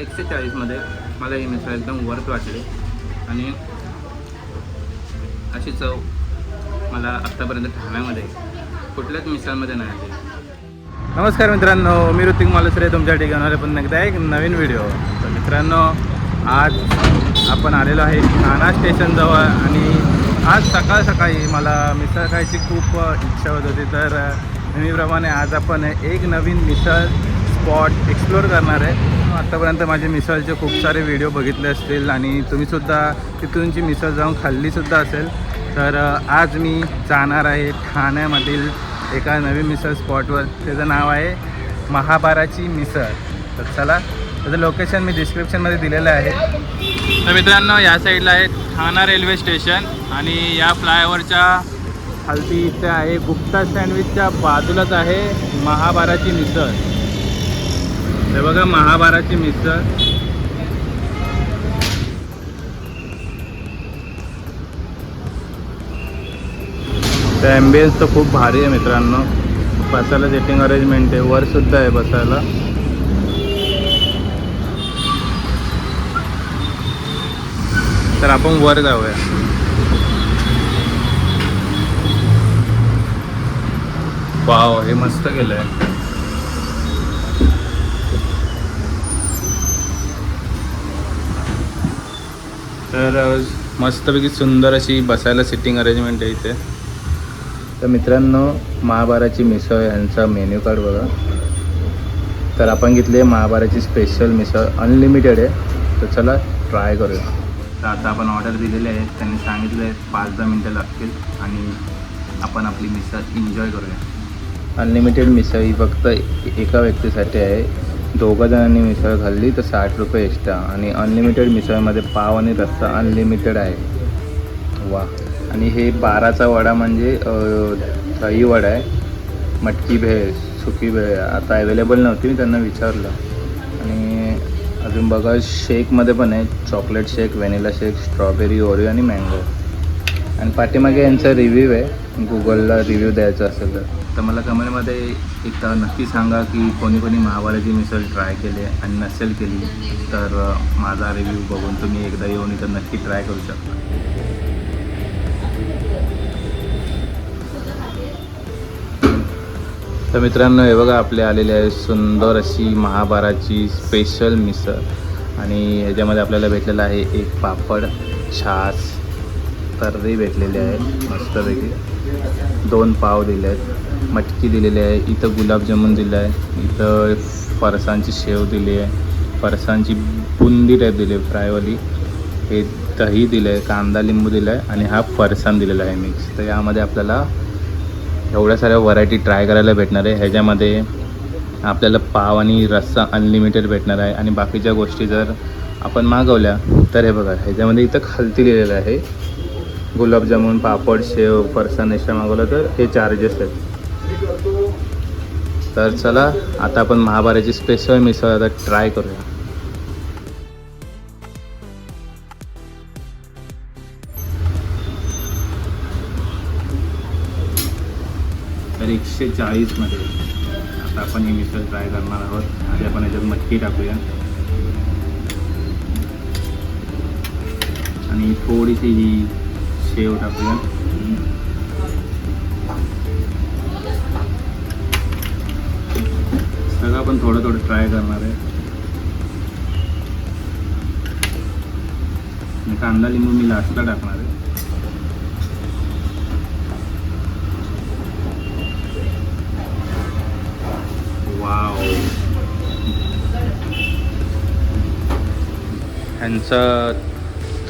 एकशे चाळीसमध्ये मला ही मिसळ एकदम वर्थ वाटली. आणि अशी चव मला आत्तापर्यंत ठाण्यामध्ये कुठल्याच मिसळमध्ये नाही आली. नमस्कार मित्रांनो मी ऋतिक मालुसरे तुमच्या आले पण एकदा एक नवीन व्हिडिओ तर मित्रांनो आज आपण आलेलो आहे ठाणा स्टेशनजवळ आणि आज सकाळ सकाळी मला मिसळ खायची खूप इच्छा होत होती. तर नेहमीप्रमाणे आज आपण एक नवीन मिसळ स्पॉट एक्सप्लोअर करणार आहे. आत्तापर्यंत माझे मिसळचे खूप सारे व्हिडिओ बघितले असतील आणि तुम्हीसुद्धा तिथूनची मिसळ जाऊन खाल्लीसुद्धा असेल. तर आज मी जाणार आहे ठाण्यामधील एका नवीन मिसळ स्पॉटवर त्याचं नाव आहे महाबाराची मिसळ. तर चला त्याचं लोकेशन मी डिस्क्रिप्शनमध्ये दिलेलं आहे. तर मित्रांनो या साईडला आहे ठाणा रेल्वे स्टेशन आणि या फ्लायओव्हरच्या खालती इथे आहे गुप्ता सँडविचच्या बाजूलाच आहे महाबाराची मिसळ. हे बघा महाभाराची मिसळ तर ॲम्बियन्स तर खूप भारी आहे मित्रांनो. बसायला सिटिंग अरेंजमेंट आहे. वर सुद्धा आहे बसायला. तर आपण वर जाऊया. वाव हे मस्त केलं आहे तर मस्तपैकी सुंदर अशी बसायला सिटिंग अरेंजमेंट आहे इथे. तर मित्रांनो महाबाराची मिसळ यांचा मेन्यू कार्ड बघा. तर आपण घेतले महाबाराची स्पेशल मिसळ अनलिमिटेड आहे. तर चला ट्राय करूया. तर आता आपण ऑर्डर दिलेली आहे. त्यांनी सांगितलं आहे पाच दहा मिनटं लागतील आणि आपण आपली मिसळ एन्जॉय करूया. अनलिमिटेड मिसळ ही फक्त एका व्यक्तीसाठी आहे. दोघा जणांनी मिसळ खाल्ली तर साठ रुपये एक्स्ट्रा आणि अनलिमिटेड मिसळमध्ये पाव आणि रस्सा अनलिमिटेड आहे. वा आणि हे बाराचा वडा म्हणजे दही वडा आहे. मटकी भेळ सुकी भेळ. आता अवेलेबल नव्हती मी त्यांना विचारलं. आणि अजून बघा शेकमध्ये पण आहे. Chocolate shake vanilla shake strawberry oreo आणि मँगो आणि पाठीमागे यांचा रिव्ह्यू आहे. गुगलला रिव्ह्यू द्यायचा असेल तर. तर मला कमेंटमध्ये एक नक्की सांगा की कोणी कोणी महाबाराची मिसळ ट्राय केली आणि नसेल केली तर माझा रिव्ह्यू बघून तुम्ही एकदा येऊन इथं नक्की ट्राय करू शकता. तर मित्रांनो हे बघा आपले आलेले आहे सुंदर अशी महाबाराची स्पेशल मिसळ. आणि ह्याच्यामध्ये आपल्याला भेटलेलं आहे एक पापड छास तर्री भेटलेली आहे मस्तपैकी. दोन पाव दिले आहेत मटकी दिलेली आहे इथं गुलाबजामुन दिलं आहे इथं फरसांची शेव दिली आहे फरसांची बुंदी टाईप दिली आहे फ्रायवाली. हे दही दिलं आहे कांदा लिंबू दिला आहे आणि हा फरसाण दिलेला आहे मिक्स तर यामध्ये आपल्याला एवढ्या साऱ्या व्हरायटी ट्राय करायला भेटणार आहे. ह्याच्यामध्ये आपल्याला पाव आणि रस्सा अनलिमिटेड भेटणार आहे. आणि बाकीच्या गोष्टी जर आपण मागवल्या तर हे बघा ह्याच्यामध्ये इथं खालती लिहिलेलं आहे. गुलाबजामुन पापड शेव फरसाण अशा मागवलं तर हे चार्जेस आहेत. तर चला आता आपण महाभाराची स्पेशल मिसळ आता ट्राय करूया. तर एकशे चाळीसमध्ये आता आपण ही मिसळ ट्राय करणार आहोत. आधी आपण याच्यात मटकी टाकूया. आणि थोडीशी ही शेव टाकूया. सगळं पण थोडं थोडं ट्राय करणार आहे. कांदा लिंबू मी लास्टला टाकणार आहे. वाव ह्यांचा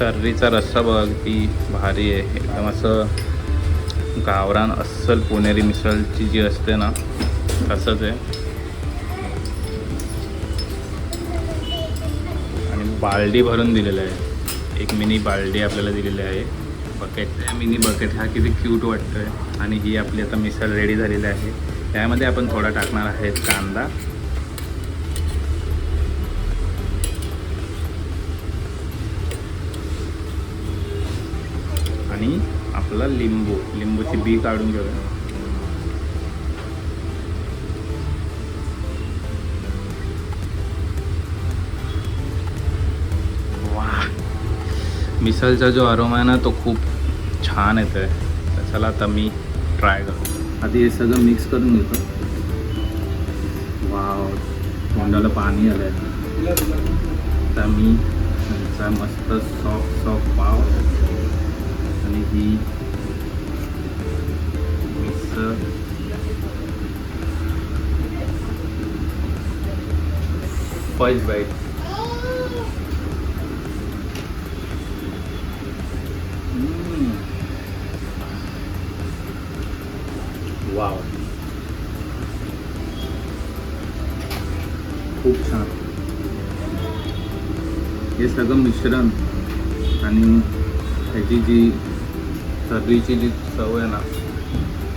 तर्रीचा रस्सा बघा किती भारी आहे. एकदम असं गावरान अस्सल पुणेरी मिसळची जी असते ना तसंच आहे. आणि बालडी भरून दिलेलं आहे. एक मिनी बालडी आपल्याला दिलेली आहे. बकेट मिनी बकेट हा किती क्यूट वाटतोय. आणि ही आपली आता मिसळ रेडी झालेली आहे. त्यामध्ये आपण थोडा टाकणार आहे कांदा. आणि आपला लिंबू लिंबूची बी काढून घेऊया. मिसळचा जो अरोमा आहे ना तो खूप छान येतो आहे चला आता मी ट्राय करतो आधी हे सगळं मिक्स करून घेतो. वाव. तोंडाला पाणी आलं आहे आता मी मस्त सॉफ्ट सॉफ्ट पाव आणि ही मिसळ फर्स्ट बाईट वाव खूप छान हे सगळं मिश्रण आणि ह्याची जी सर्दीची जी चव आहे ना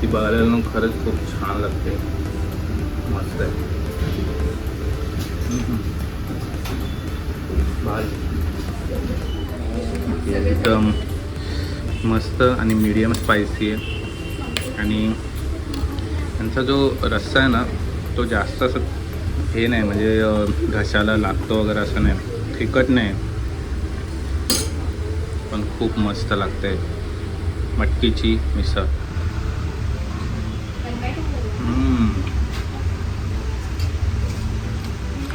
ती बघायला खरंच खूप छान लागते मस्त आहे एकदम मस्त आणि मीडियम स्पायसी आहे आणि त्यांचा जो रस्सा आहे ना तो जास्त असं हे नाही म्हणजे घशाला लागतो वगैरे असं नाही तिखट नाही. पण खूप मस्त लागते मटकीची मिसळ.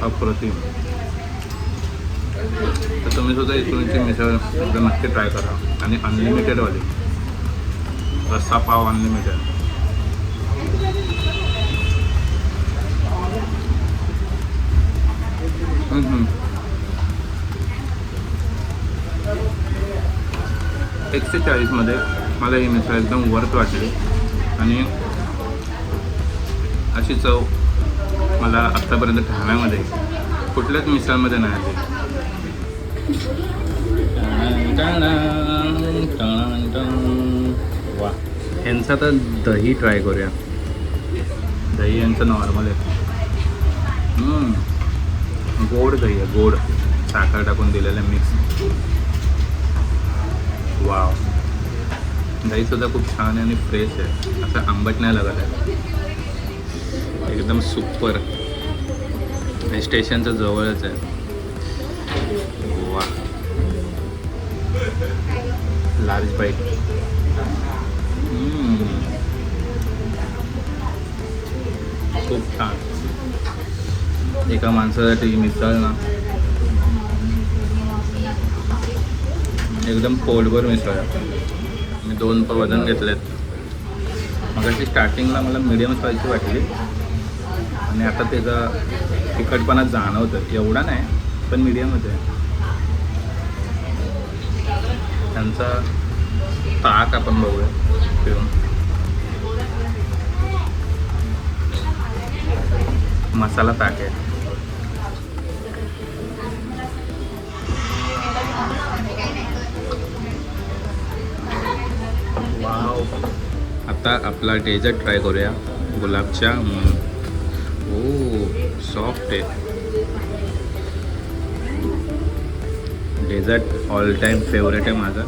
अप्रतिम. तर तुम्ही सुद्धा इथूनची मिसळ एकदा नक्की ट्राय करा. आणि अनलिमिटेडवाली रस्सा पाव अनलिमिटेड एकशे चाळीसमध्ये मला ही मिसळ एकदम वर्थ वाटली. आणि अशी चव मला आत्तापर्यंत ठाण्यामध्ये कुठल्याच मिसळमध्ये नाही आली. वा. यांचा तर दही ट्राय करूया. दही यांचं नॉर्मल आहे. गोड दही आहे गोड. साखर टाकून दिलेलं आहे मिक्स वाव दहीसुद्धा खूप छान आहे आणि फ्रेश आहे. असं आंबट नाही लागत आहे. एकदम सुपर हे स्टेशनचं जवळच आहे. वा लार्ज बाईट. खूप छान. एका माणसासाठी मिसळ ना. एकदम पोटभर मिसळ आहे. मी दोन प वजन घेतलेत. मग स्टार्टिंगला मला मीडियम साईजची वाटली. आणि आता त्याचा तिखटपणा जाणवतं एवढा नाही पण मीडियमच आहे त्यांचा ताक आपण बघूया पिऊन मसाला ताक आहे. वाव. आता आपला डेझर्ट ट्राय करूया. गुलाबजामुन ओ सॉफ्ट आहे. डेझर्ट ऑल टाईम फेवरेट आहे माझा.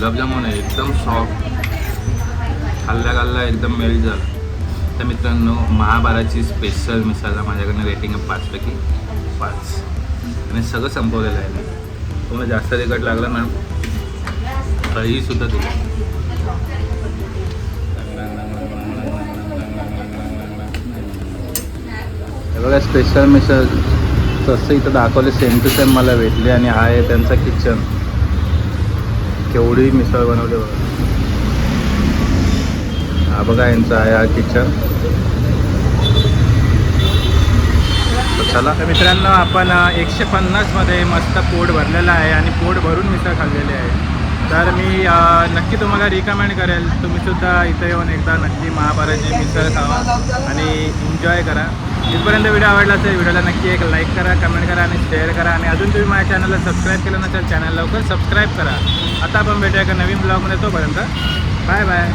गुलाबजामुन आहे एकदम सॉफ्ट खाल्ला खाल्ला एकदम मेल्ट झालं तर मित्रांनो महाबाराची स्पेशल मिसाला माझ्याकडनं रेटिंग आहे पाचपैकी पाच. आणि सगळं संपवलेलं आहे मी. तुम्हाला जास्त तिखट लागलं ना दहीसुद्धा दिलं हे बघा स्पेशल मिसळ तसं इथं दाखवले सेम टू सेम मला भेटले आणि हा आहे त्यांचा किचन केवढी मिसळ बनवली बघा. हा बघा यांचा आहे हा किचन. चला. तर मित्रांनो आपण एकशे पन्नासमध्ये मस्त पोट भरलेलं आहे आणि पोट भरून मिसळ खाल्लेली आहे. तर मी नक्की तुम्हाला रिकमेंड करेल. तुम्हीसुद्धा इथं इथे येऊन एकदा नक्की महाभारतची मिसळ खावा आणि एन्जॉय करा. इथपर्यंत व्हिडिओ आवडला असेल व्हिडिओला नक्की एक लाईक करा कमेंट करा आणि शेअर करा. आणि अजून तुम्ही माझ्या चॅनलला सबस्क्राईब केलं नसेल चॅनल लवकर सबस्क्राईब करा. आता आपण भेटूया एका नवीन ब्लॉगमध्ये तोपर्यंत. Bye bye